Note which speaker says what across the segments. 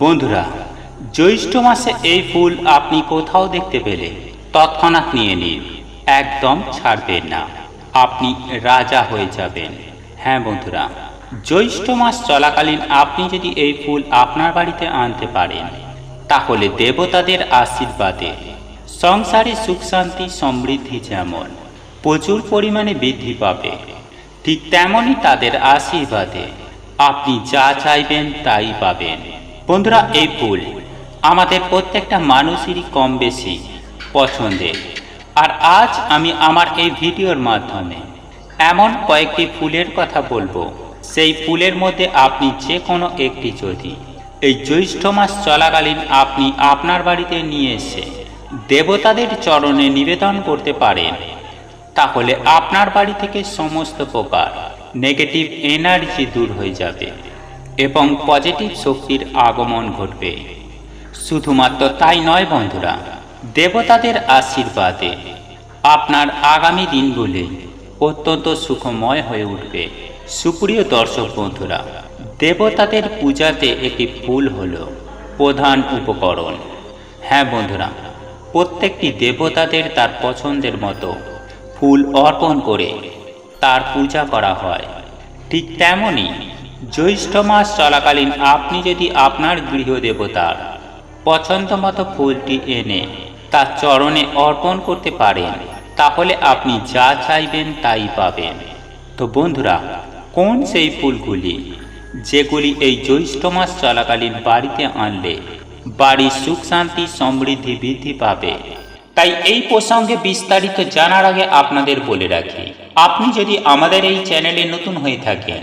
Speaker 1: বন্ধুরা, জ্যৈষ্ঠ মাসে এই ফুল আপনি কোথাও দেখতে পেলে তৎক্ষণাৎ নিয়ে নিন, একদম ছাড়বেন না, আপনি রাজা হয়ে যাবেন। হ্যাঁ বন্ধুরা, জ্যৈষ্ঠ মাস চলাকালীন আপনি যদি এই ফুল আপনার বাড়িতে আনতে পারেন, তাহলে দেবতাদের আশীর্বাদে সংসারে সুখ, শান্তি, সমৃদ্ধি যেমন প্রচুর পরিমাণে বৃদ্ধি পাবে, ঠিক তেমনই তাদের আশীর্বাদে আপনি যা চাইবেন তাই পাবেন। বন্ধুরা, এই ফুল আমাদের প্রত্যেকটা মানুষেরই কম বেশি পছন্দের। আর আজ আমি আমার এই ভিডিওর মাধ্যমে এমন কয়েকটি ফুলের কথা বলব। সেই ফুলের মধ্যে আপনি যে কোনো একটি যদি এই জ্যৈষ্ঠ মাস চলাকালীন আপনি আপনার বাড়িতে নিয়ে এসে দেবতাদের চরণে নিবেদন করতে পারেন, তাহলে আপনার বাড়ি থেকে সমস্ত প্রকার নেগেটিভ এনার্জি দূর হয়ে যাবে। এবং পজিটিভ শক্তির আগমন ঘটবে। শুধুমাত্র তাই নয় বন্ধুরা, দেবতাদের আশীর্বাদে আপনার আগামী দিনগুলি অত্যন্ত সুখময় হয়ে উঠবে। সুপ্রিয় দর্শক বন্ধুরা, দেবতাদের পূজাতে একটি ফুল হল প্রধান উপকরণ। হ্যাঁ বন্ধুরা, প্রত্যেকটি দেবতাদের তার পছন্দের মতো ফুল অর্পণ করে তার পূজা করা হয়। ঠিক তেমনই জ্যৈষ্ঠ মাস চলাকালীন আপনি যদি আপনার গৃহ দেবতার পছন্দ মতো ফুলটি এনে তার চরণে অর্পণ করতে পারেন, তাহলে আপনি যা চাইবেন তাই পাবেন। তো বন্ধুরা, কোন সেই ফুলগুলি যেগুলি এই জ্যৈষ্ঠ মাস চলাকালীন বাড়িতে আনলে বাড়ির সুখ শান্তি, সমৃদ্ধি, বৃদ্ধি পাবে? তাই এই প্রসঙ্গে বিস্তারিত জানার আগে আপনাদের বলে রাখি, আপনি যদি আমাদের এই চ্যানেলে নতুন হয়ে থাকেন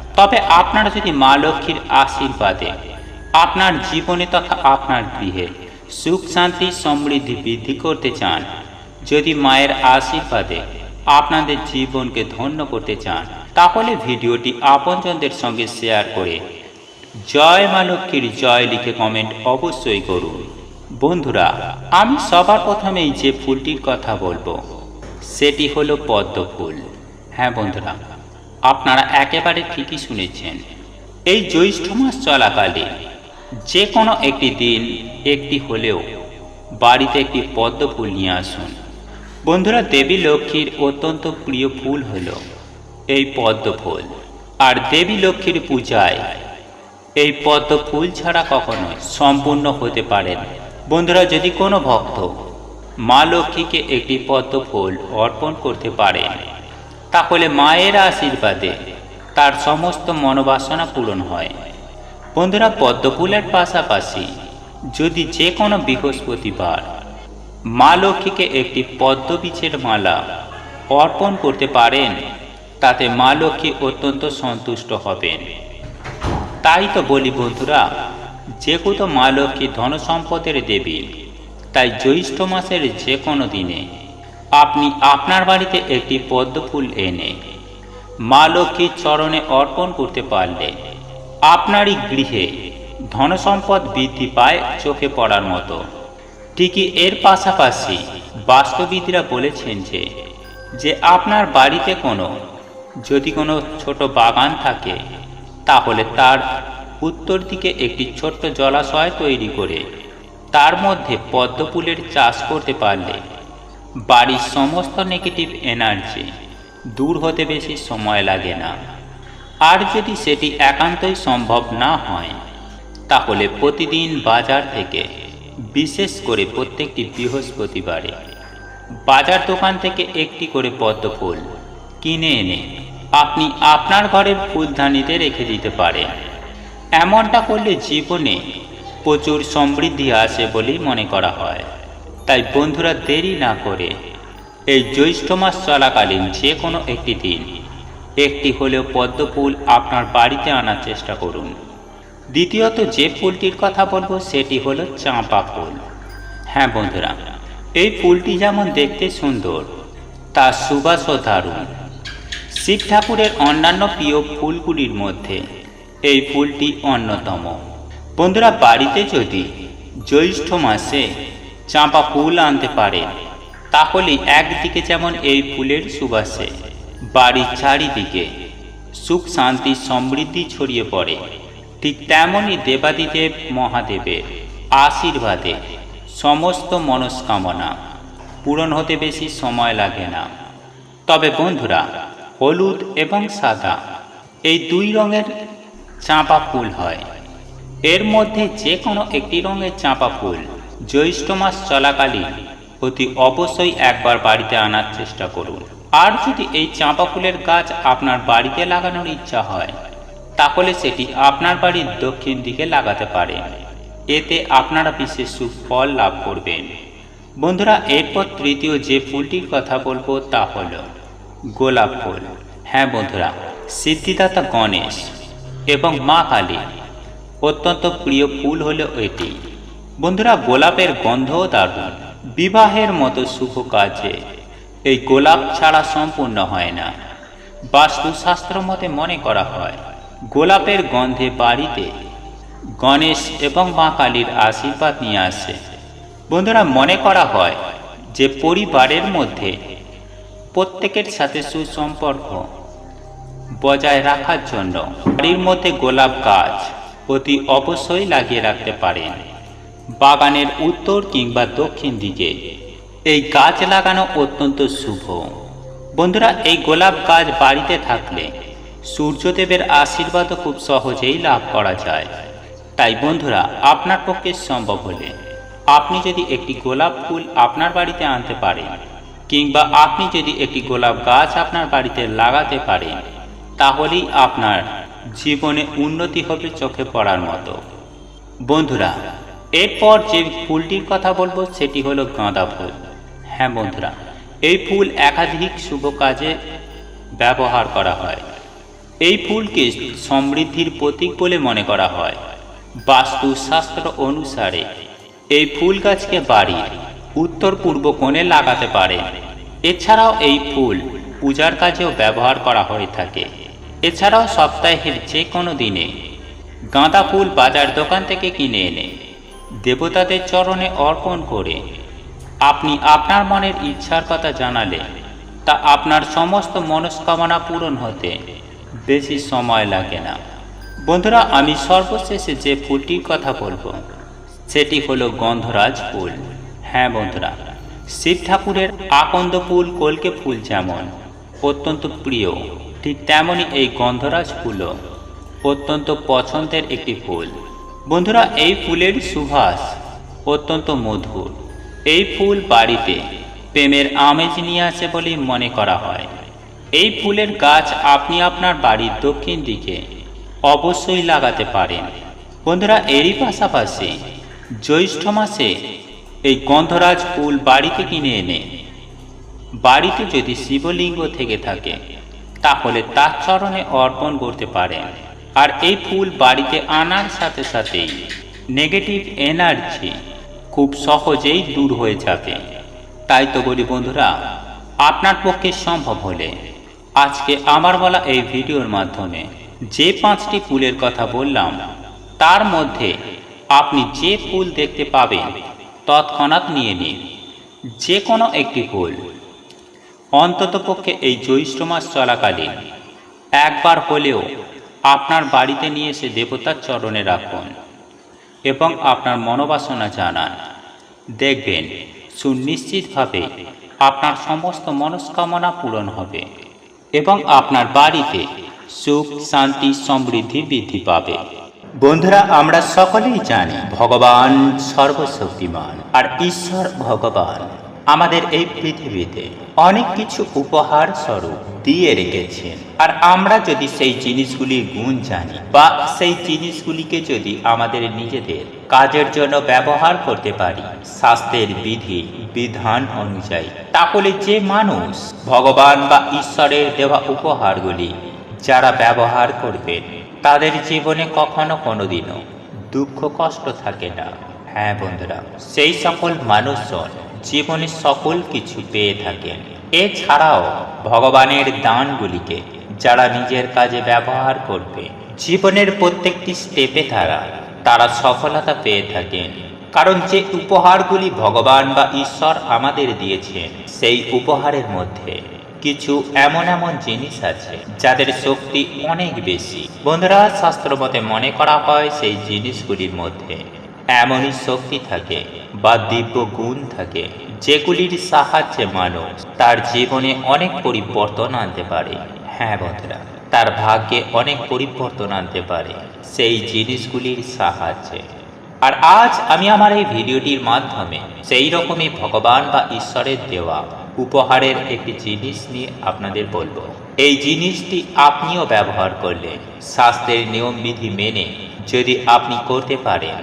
Speaker 1: তবে আপনারা যদি মা লক্ষ্মীর আশীর্বাদে আপনার জীবনে তথা আপনার গৃহে সুখ, শান্তি, সমৃদ্ধি বৃদ্ধি করতে চান, যদি মায়ের আশীর্বাদে আপনাদের জীবনকে ধন্য করতে চান, তাহলে ভিডিওটি আপনজনদের সঙ্গে শেয়ার করে জয় মা লক্ষ্মীর জয় লিখে কমেন্ট অবশ্যই করুন। বন্ধুরা, আমি সবার প্রথমেই যে ফুলটির কথা বলব, সেটি হলো পদ্ম ফুল। হ্যাঁ বন্ধুরা আপনারা একেবারে ঠিকই শুনেছেন। এই জ্যৈষ্ঠ মাস চলাকালে যে কোনো একটি দিন একটি হলেও বাড়িতে একটি পদ্ম ফুল নিয়ে আসুন। বন্ধুরা, দেবী লক্ষ্মীর অত্যন্ত প্রিয় ফুল হল এই পদ্ম ফুল। আর দেবী লক্ষ্মীর পূজায় এই পদ্ম ফুল ছাড়া কখনোই সম্পূর্ণ হতে পারে বন্ধুরা, যদি কোনো ভক্ত মা লক্ষ্মীকে একটি পদ্ম ফুল অর্পণ করতে পারেন তাহলে মায়ের আশীর্বাদে তার সমস্ত মনোবাসনা পূরণ হয়। বন্ধুরা, পদ্মফুলের পাশাপাশি যদি যে কোনো বৃহস্পতিবার মা লক্ষ্মীকে একটি পদ্ম বীজের মালা অর্পণ করতে পারেন, তাতে মা লক্ষ্মী অত্যন্ত সন্তুষ্ট হবেন। তাই তো বলি বন্ধুরা যে যেহেতু মা লক্ষ্মী ধন সম্পদের দেবী, তাই জ্যৈষ্ঠ মাসের যে কোনো দিনে আপনি আপনার বাড়িতে একটি পদ্ম ফুল এনে মা লক্ষ্মীর চরণে অর্পণ করতে পারলে আপনারই গৃহে ধনসম্পদ বৃদ্ধি পায় চোখে পড়ার মতো। ঠিকই এর পাশাপাশি বাস্তবিদরা বলেছেন যে যে আপনার বাড়িতে কোনো, যদি কোনো ছোট বাগান থাকে, তাহলে তার উত্তর দিকে একটি ছোট্ট জলাশয় তৈরি করে তার মধ্যে পদ্মফুলের চাষ করতে পারলে বাড়ির সমস্ত নেগেটিভ এনার্জি দূর হতে বেশি সময় লাগে না। আর যদি সেটি একান্তই সম্ভব না হয়, তাহলে প্রতিদিন বাজার থেকে, বিশেষ করে প্রত্যেকটি বৃহস্পতিবারে, বাজার দোকান থেকে একটি করে পদ্ম ফুল কিনে এনে আপনি আপনার ঘরের ফুলদানিতে রেখে দিতে পারেন। এমনটা করলে জীবনে প্রচুর সমৃদ্ধি আসে বলেই মনে করা হয়। তাই বন্ধুরা দেরি না করে এই জ্যৈষ্ঠ মাস চলাকালীন যে কোনো একটি দিন, একটি হলেও পদ্ম ফুল আপনার বাড়িতে আনার চেষ্টা করুন। দ্বিতীয়ত যে ফুলটির কথা বলব সেটি হলো চাঁপা ফুল। হ্যাঁ বন্ধুরা, এই ফুলটি যেমন দেখতে সুন্দর তার সুবাসও দারুণ। শিব ঠাকুরের অন্যান্য প্রিয় ফুলগুলির মধ্যে এই ফুলটি অন্যতম। বন্ধুরা বাড়িতে যদি জ্যৈষ্ঠ মাসে চাঁপা ফুল আনতে পারে। তাহলে একদিকে যেমন এই ফুলের সুবাসে, বাড়ির চারিদিকে সুখ, শান্তি, সমৃদ্ধি ছড়িয়ে পড়ে, ঠিক তেমনই দেবাদিদেব মহাদেবের আশীর্বাদে সমস্ত মনস্কামনা পূরণ হতে বেশি সময় লাগে না। তবে বন্ধুরা, হলুদ এবং সাদা এই দুই রঙের চাঁপা ফুল হয়। এর মধ্যে যে কোনো একটি রঙের চাঁপা ফুল জ্যৈষ্ঠ মাস চলাকালীন অতি অবশ্যই একবার বাড়িতে আনার চেষ্টা করুন। আর যদি এই চাঁপা ফুলের গাছ আপনার বাড়িতে লাগানোর ইচ্ছা হয়, তাহলে সেটি আপনার বাড়ির দক্ষিণ দিকে লাগাতে পারেন। এতে আপনারা বিশেষ সুফল লাভ করবেন। বন্ধুরা, এরপর তৃতীয় যে ফুলটির কথা বলব তা হল গোলাপ ফুল। হ্যাঁ বন্ধুরা, সিদ্ধিদাতা গণেশ এবং মা কালী। অত্যন্ত প্রিয় ফুল হলো এটি। বন্ধুরা, গোলাপের গন্ধও দারুণ বিবাহের মতো শুভ কাজে। এই গোলাপ ছাড়া সম্পূর্ণ হয় না। বাস্তুশাস্ত্র মতে মনে করা হয়, গোলাপের গন্ধে বাড়িতে গণেশ এবং মা কালীর আশীর্বাদ নিয়ে আসে। বন্ধুরা, মনে করা হয় যে পরিবারের মধ্যে প্রত্যেকের সাথে সুসম্পর্ক বজায় রাখার জন্য বাড়ির মধ্যে গোলাপ গাছ অতি অবশ্যই লাগিয়ে রাখতে পারেন। বাগানের উত্তর কিংবা দক্ষিণ দিকে। এই গাছ লাগানো অত্যন্ত শুভ। বন্ধুরা, এই গোলাপ গাছ বাড়িতে থাকলে সূর্যদেবের আশীর্বাদও খুব সহজেই লাভ করা যায়। তাই বন্ধুরা, আপনার পক্ষে সম্ভব হলে আপনি যদি একটি গোলাপ ফুল আপনার বাড়িতে আনতে পারেন, কিংবা আপনি যদি একটি গোলাপ গাছ আপনার বাড়িতে লাগাতে পারেন, তাহলেই আপনার জীবনে উন্নতি হবে চোখে পড়ার মতো। বন্ধুরা এরপর যে ফুলটির কথা বলব, সেটি হলো গাঁদা ফুল। হ্যাঁ বন্ধুরা, এই ফুল একাধিক শুভ কাজে ব্যবহার করা হয়। এই ফুলকে সমৃদ্ধির প্রতীক বলে মনে করা হয়। বাস্তুশাস্ত্র অনুসারে এই ফুল গাছকে বাড়ির উত্তর পূর্ব কোণে লাগাতে পারে। এছাড়াও এই ফুল পূজার কাজেও ব্যবহার করা হয়ে থাকে। এছাড়াও সপ্তাহের যে কোনো দিনে গাঁদা ফুল বাজার দোকান থেকে কিনে এনে দেবতাদের চরণে অর্পণ করে। আপনি আপনার মনের ইচ্ছার কথা জানালে, তা আপনার সমস্ত মনস্কামনা পূরণ হতে বেশি সময় লাগে না। বন্ধুরা, আমি সর্বশেষে যে ফুলটির কথা বলব, সেটি হলো গন্ধরাজ ফুল। হ্যাঁ বন্ধুরা, শিব ঠাকুরের আকন্দ ফুল, কলকে ফুল যেমন, অত্যন্ত প্রিয়, ঠিক তেমনই এই গন্ধরাজ ফুলও অত্যন্ত পছন্দের একটি ফুল। বন্ধুরা, এই ফুলের সুভাষ অত্যন্ত মধুর। এই ফুল বাড়িতে প্রেমের আমেজ নিয়ে আসে বলেই মনে করা হয়। এই ফুলের গাছ আপনি আপনার বাড়ির দক্ষিণ দিকে অবশ্যই লাগাতে পারেন। বন্ধুরা, এরই পাশাপাশি জ্যৈষ্ঠ মাসে এই গন্ধরাজ ফুল বাড়িতে কিনে এনে বাড়িতে যদি শিবলিঙ্গ থেকে থাকে, তাহলে তার চরণে অর্পণ করতে পারেন। আর এই ফুল বাড়িতে আনার সাথে সাথেই নেগেটিভ এনার্জি খুব সহজেই দূর হয়ে যাবে। তাই তো বলি বন্ধুরা, আপনার পক্ষে সম্ভব হলে আজকে আমার বলা এই ভিডিওর মাধ্যমে যে পাঁচটি ফুলের কথা বললাম, তার মধ্যে আপনি যে ফুল দেখতে পাবেন তৎক্ষণাৎ নিয়ে নিন। যে কোনো একটি ফুল অন্ততপক্ষে এই জ্যৈষ্ঠ মাস চলাকালীন একবার হলেও আপনার বাড়িতে নিয়ে এসে দেবতার চরণে রাখুন এবং আপনার মনোবাসনা জানান। দেখবেন, সুনিশ্চিতভাবে আপনার সমস্ত মনস্কামনা পূরণ হবে এবং আপনার বাড়িতে সুখ, শান্তি, সমৃদ্ধি বৃদ্ধি পাবে। বন্ধুরা, আমরা সকলেই জানি ভগবান সর্বশক্তিমান আর ঈশ্বর ভগবান। আমাদের এই পৃথিবীতে অনেক কিছু উপহার স্বরূপ। দিয়ে রেখেছেন। আর আমরা যদি সেই জিনিসগুলির গুণ জানি বা সেই জিনিসগুলিকে যদি আমাদের নিজেদের কাজের জন্য ব্যবহার করতে পারি স্বাস্থ্যের বিধি, বিধান অনুযায়ী, তাহলে যে মানুষ ভগবান বা ঈশ্বরের দেওয়া উপহারগুলি যারা ব্যবহার করবেন, তাদের জীবনে কখনো কোনোদিনও দুঃখ কষ্ট থাকে না। হ্যাঁ বন্ধুরা, সেই সকল মানুষজন জীবনে সকল কিছু পেয়ে থাকেন। এছাড়াও ভগবানের দানগুলিকে যারা নিজের কাজে ব্যবহার করবে, জীবনের প্রত্যেকটি স্টেপে তারা তারা সফলতা পেয়ে থাকেন। কারণ যে উপহারগুলি ভগবান বা ঈশ্বর আমাদের দিয়েছেন, সেই উপহারের মধ্যে কিছু এমন এমন জিনিস আছে যাদের শক্তি অনেক বেশি। বন্ধুরা, শাস্ত্র মতে মনে করা হয় সেই জিনিসগুলির মধ্যে এমনই শক্তি থাকে বা দিব্য গুণ থাকে যেগুলির সাহায্যে মানুষ তার জীবনে অনেক পরিবর্তন আনতে পারে। হ্যাঁ বন্ধুরা, তার ভাগ্যে অনেক পরিবর্তন আনতে পারে সেই জিনিসগুলির সাহায্যে। আর আজ আমি আমার এই ভিডিওটির মাধ্যমে সেই রকমই ভগবান বা ঈশ্বরের দেওয়া উপহারের একটি জিনিস নিয়ে আপনাদের বলব। এই জিনিসটি আপনিও ব্যবহার করলে স্বাস্থ্যের নিয়মবিধি মেনে যদি আপনি করতে পারেন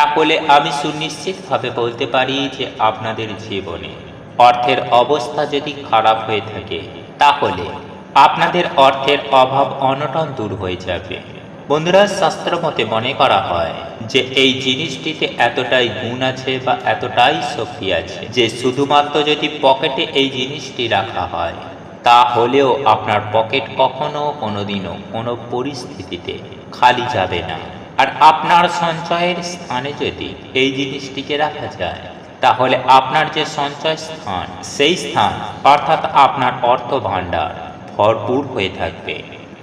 Speaker 1: তাহলে আমি সুনিশ্চিতভাবে বলতে পারি যে আপনাদের জীবনে অর্থের অবস্থা যদি খারাপ হয়ে থাকে, তাহলে আপনাদের অর্থের অভাব অনটন দূর হয়ে যাবে। বন্ধুরা শাস্ত্র মতে মনে করা হয় যে এই জিনিসটিতে এতটাই গুণ আছে বা এতটাই শক্তি আছে যে শুধুমাত্র যদি পকেটে এই জিনিসটি রাখা হয়, তাহলেও আপনার পকেট কখনো কোনোদিনও কোনো পরিস্থিতিতে খালি যাবে না। আর আপনার সঞ্চয়ের স্থানে যদি এই জিনিসটিকে রাখা যায়, তাহলে আপনার যে সঞ্চয় স্থান, সেই স্থান, অর্থাৎ আপনার অর্থ ভাণ্ডার ভরপুর হয়ে থাকবে।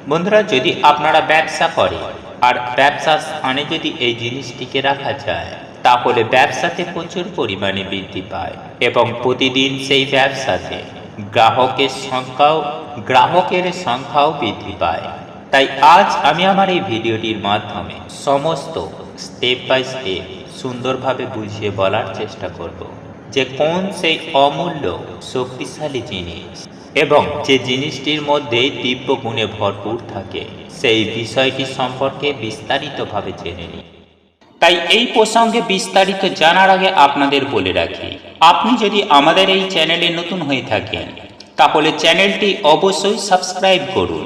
Speaker 1: বন্ধুরা, যদি আপনারা ব্যবসা করে আর ব্যবসার স্থানে যদি এই জিনিসটিকে রাখা যায়, তাহলে ব্যবসাতে প্রচুর পরিমাণে বৃদ্ধি পায় এবং প্রতিদিন সেই ব্যবসাতে গ্রাহকের সংখ্যাও গ্রাহকের সংখ্যাও বৃদ্ধি পায়। তাই আজ আমি আমার এই ভিডিওটির মাধ্যমে সমস্ত স্টেপ বাই স্টেপ সুন্দরভাবে বুঝিয়ে বলার চেষ্টা করব যে কোন সেই অমূল্য, শক্তিশালী জিনিস এবং যে জিনিসটির মধ্যে দিব্য গুণে ভরপুর থাকে, সেই বিষয়টি সম্পর্কে বিস্তারিতভাবে জেনে নিই। তাই এই প্রসঙ্গে বিস্তারিত জানার আগে আপনাদের বলে রাখি, আপনি যদি আমাদের এই চ্যানেলে নতুন হয়ে থাকেন, তাহলে চ্যানেলটি অবশ্যই সাবস্ক্রাইব করুন।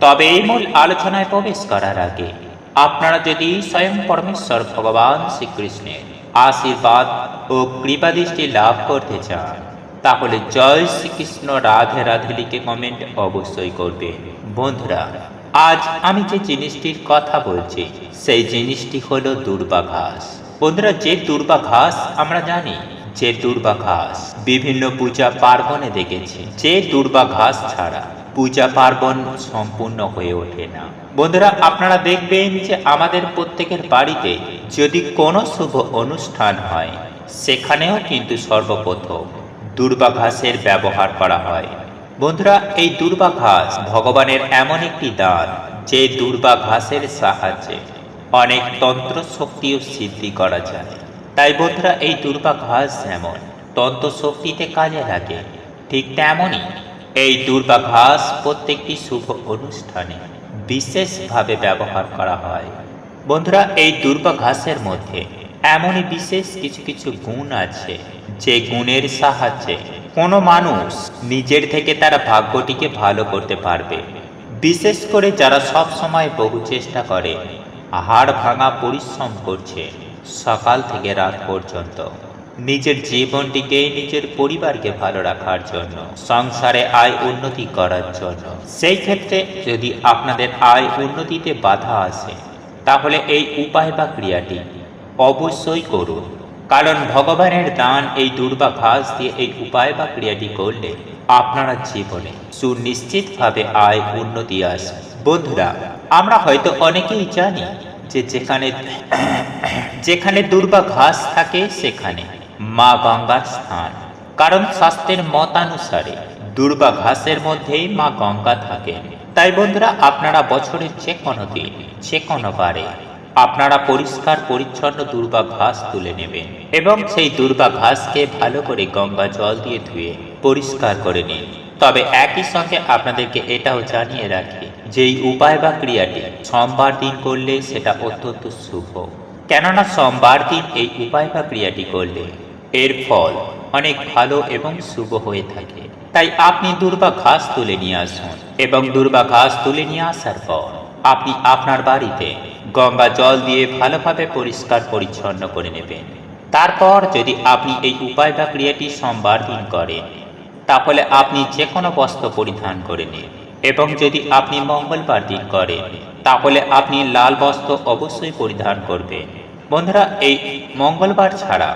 Speaker 1: তবে মূল আলোচনায় প্রবেশ করার আগে আপনারা যদি স্বয়ং পরমেশ্বর ভগবান শ্রীকৃষ্ণের আশীর্বাদ ও কৃপাদৃষ্টি লাভ করতে চান, তাহলে জয় শ্রীকৃষ্ণ রাধে রাধে লিখে কমেন্ট অবশ্যই করবে বন্ধুরা, আজ আমি যে জিনিসটির কথা বলছি, সেই জিনিসটি হলো দুর্বাঘাস বন্ধুরা, যে দুর্বাঘাস আমরা জানি, যে দুর্বাঘাস বিভিন্ন পূজা পার্বণে দেখেছি, যে দুর্বাঘাস ছাড়া পূজা পার্বণ সম্পূর্ণ হয়ে ওঠে না। বন্ধুরা, আপনারা দেখবেন যে আমাদের প্রত্যেকের বাড়িতে যদি কোনো শুভ অনুষ্ঠান হয়, সেখানেও কিন্তু সর্বপ্রথম দুর্বা ঘাসের ব্যবহার করা হয়। বন্ধুরা, এই দুর্বা ঘাস ভগবানের এমন একটি দান যে দুর্বা ঘাসের সাহায্যে অনেক তন্ত্র শক্তিও সিদ্ধি করা যায়। তাই বন্ধুরা, এই দুর্বা ঘাস যেমন তন্ত্র শক্তিতে কাজে লাগে, ঠিক তেমনই এই দুর্বা ঘাস প্রত্যেকটি শুভ অনুষ্ঠানে বিশেষভাবে ব্যবহার করা হয়। বন্ধুরা, এই দুর্বা ঘাসের মধ্যে এমনই বিশেষ কিছু কিছু গুণ আছে, যে গুণের সাহায্যে কোনো মানুষ নিজের থেকে তার ভাগ্যটিকে ভালো করতে পারবে। বিশেষ করে যারা সব সময় বহু চেষ্টা করে, হাড় ভাঙা পরিশ্রম করছে সকাল থেকে রাত পর্যন্ত। নিজের জীবনটিকে, নিজের পরিবারকে ভালো রাখার জন্য, সংসারে আয় উন্নতি করার জন্য। সেই ক্ষেত্রে যদি আপনাদের আয় উন্নতিতে বাধা আসে, তাহলে এই উপায় বা ক্রিয়াটি অবশ্যই করুন। কারণ ভগবানের দান এই দুর্বা ঘাস দিয়ে এই উপায় বা ক্রিয়াটি করলে আপনারা জীবনে সুনিশ্চিতভাবে আয় উন্নতি আসে। বন্ধুরা, আমরা হয়তো অনেকেই জানি যে যেখানে যেখানে দুর্বা ঘাস থাকে, সেখানে মা গঙ্গার স্থান। কারণ শাস্ত্রের মতানুসারে দুর্বা ঘাসের মধ্যেই মা গঙ্গা থাকেন। তাই বন্ধুরা, আপনারা বছরের যে কোনো দিন যে কোনো বারে আপনারা পরিষ্কার, পরিচ্ছন্ন দুর্বা ঘাস তুলে নেবেন এবং সেই দুর্বা ঘাসকে ভালো করে গঙ্গা জল দিয়ে ধুয়ে পরিষ্কার করে নিন। তবে একই সঙ্গে আপনাদেরকে এটাও জানিয়ে রাখি যে এই উপায় বা ক্রিয়াটি সোমবার দিন করলে সেটা অত্যন্ত শুভ। কেননা সোমবার দিন এই উপায় বা ক্রিয়াটি করলে এর ফল অনেক ভালো এবং শুভ হয়ে থাকে। তাই আপনি দুর্বা ঘাস তুলে নিয়ে আসুন এবং দুর্বা ঘাস তুলে নিয়ে আসার পর আপনি আপনার বাড়িতে গঙ্গা জল দিয়ে ভালোভাবে পরিষ্কার পরিচ্ছন্ন করে নেবেন। তারপর যদি আপনি এই উপায় বা ক্রিয়াটি সোমবার দিন করেন, তাহলে আপনি যে কোনো বস্ত্র পরিধান করে নিন এবং যদি আপনি মঙ্গলবার দিন করেন, তাহলে আপনি লাল বস্ত্র অবশ্যই পরিধান করবেন। বন্ধুরা, এই মঙ্গলবার ছাড়া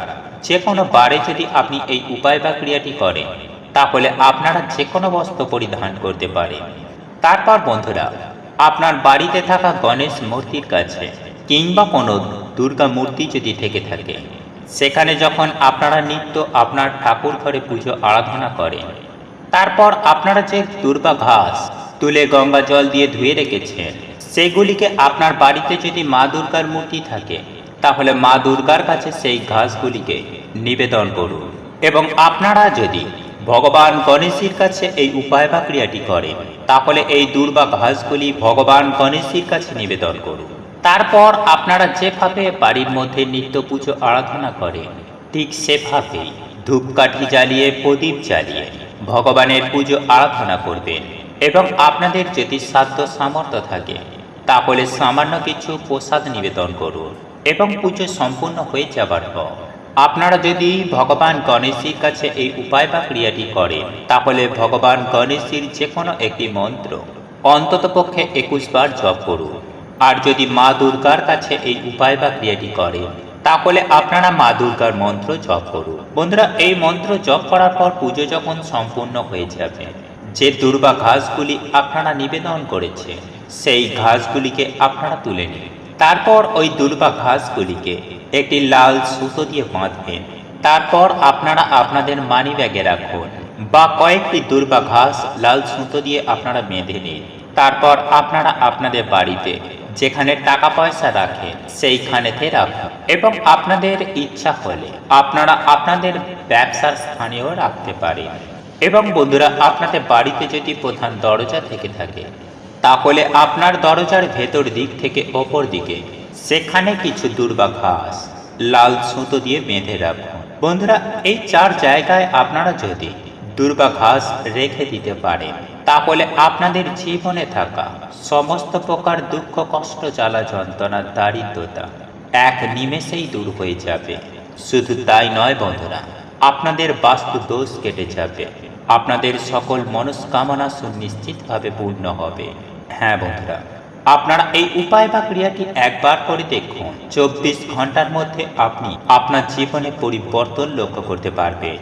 Speaker 1: যে কোনো বারে যদি আপনি এই উপায় বা ক্রিয়াটি করেন, তাহলে আপনারা যে কোনো বস্ত্র পরিধান করতে পারেন। তারপর বন্ধুরা, আপনার বাড়িতে থাকা গণেশ মূর্তির কাছে কিংবা কোনো দুর্গা মূর্তি যদি থেকে থাকে, সেখানে যখন আপনারা নিত্য আপনার ঠাকুর ঘরে পুজো আরাধনা করেন, তারপর আপনারা যে দুর্বা ঘাস তুলে গঙ্গা জল দিয়ে ধুয়ে রেখেছেন, সেগুলিকে আপনার বাড়িতে যদি মা দুর্গার মূর্তি থাকে তাহলে মা দুর্গার কাছে সেই ঘাসগুলিকে নিবেদন করুন। এবং আপনারা যদি ভগবান গণেশের কাছে এই উপায় বা ক্রিয়াটি করেন, তাহলে এই দুর্বা ঘাসগুলি ভগবান গণেশের কাছে নিবেদন করুন। তারপর আপনারা যেভাবে বাড়ির মধ্যে নিত্য পুজো আরাধনা করেন, ঠিক সেভাবেই ধূপকাঠি জ্বালিয়ে, প্রদীপ জ্বালিয়ে ভগবানের পুজো আরাধনা করবেন। এবং আপনাদের যদি সাধ্য সামর্থ্য থাকে, তাহলে সামান্য কিছু প্রসাদ নিবেদন করুন। এবং পুজো সম্পূর্ণ হয়ে যাবার পর, আপনারা যদি ভগবান গণেশের কাছে এই উপায় বা ক্রিয়াটি করেন, তাহলে ভগবান গণেশের যে কোনো একটি মন্ত্র অন্ততপক্ষে একুশ বার জপ করুন। আর যদি মা দুর্গার কাছে এই উপায় বা ক্রিয়াটি করেন, তাহলে আপনারা মা দুর্গার মন্ত্র জপ করুন। বন্ধুরা, এই মন্ত্র জপ করার পর পুজো যখন সম্পূর্ণ হয়ে যাবে, যে দুর্বা ঘাসগুলি আপনারা নিবেদন করেছে সেই ঘাসগুলিকে আপনারা তুলে নিন। তারপর ওই দুর্বা ঘাসগুলিকে একটি লাল সুতো দিয়ে বাঁধবেন। তারপর আপনারা আপনাদের মানি ব্যাগে রাখুন বা কয়েকটি দুর্বা ঘাস লাল সুতো দিয়ে আপনারা বেঁধে নিন। তারপর আপনারা আপনাদের বাড়িতে যেখানে টাকা পয়সা রাখেন, সেইখানেতে রাখুন। এবং আপনাদের ইচ্ছা হলে আপনারা আপনাদের ব্যবসার স্থানেও রাখতে পারেন। এবং বন্ধুরা, আপনাদের বাড়িতে যদি প্রধান দরজা থেকে থাকে তাহলে আপনার দরজার ভেতর দিক থেকে ওপর দিকে, সেখানে কিছু দুর্বা ঘাস, লাল সুতো দিয়ে বেঁধে রাখুন। বন্ধুরা, এই চার জায়গায় আপনারা যদি দুর্বা ঘাস রেখে দিতে পারেন, তাহলে আপনাদের জীবনে থাকা সমস্ত প্রকার দুঃখ, কষ্ট, জ্বালা, যন্ত্রণা, দারিদ্রতা এক নিমেষেই দূর হয়ে যাবে। শুধু তাই নয় বন্ধুরা, আপনাদের বাস্তু দোষ কেটে যাবে। আপনাদের সকল মনস্কামনা সুনিশ্চিতভাবে পূর্ণ হবে। হ্যাঁ বন্ধুরা, আপনারা এই উপায় বা ক্রিয়াটি একবার করে দেখুন। চব্বিশ ঘণ্টার মধ্যে আপনি আপনার জীবনে পরিবর্তন লক্ষ্য করতে পারবেন।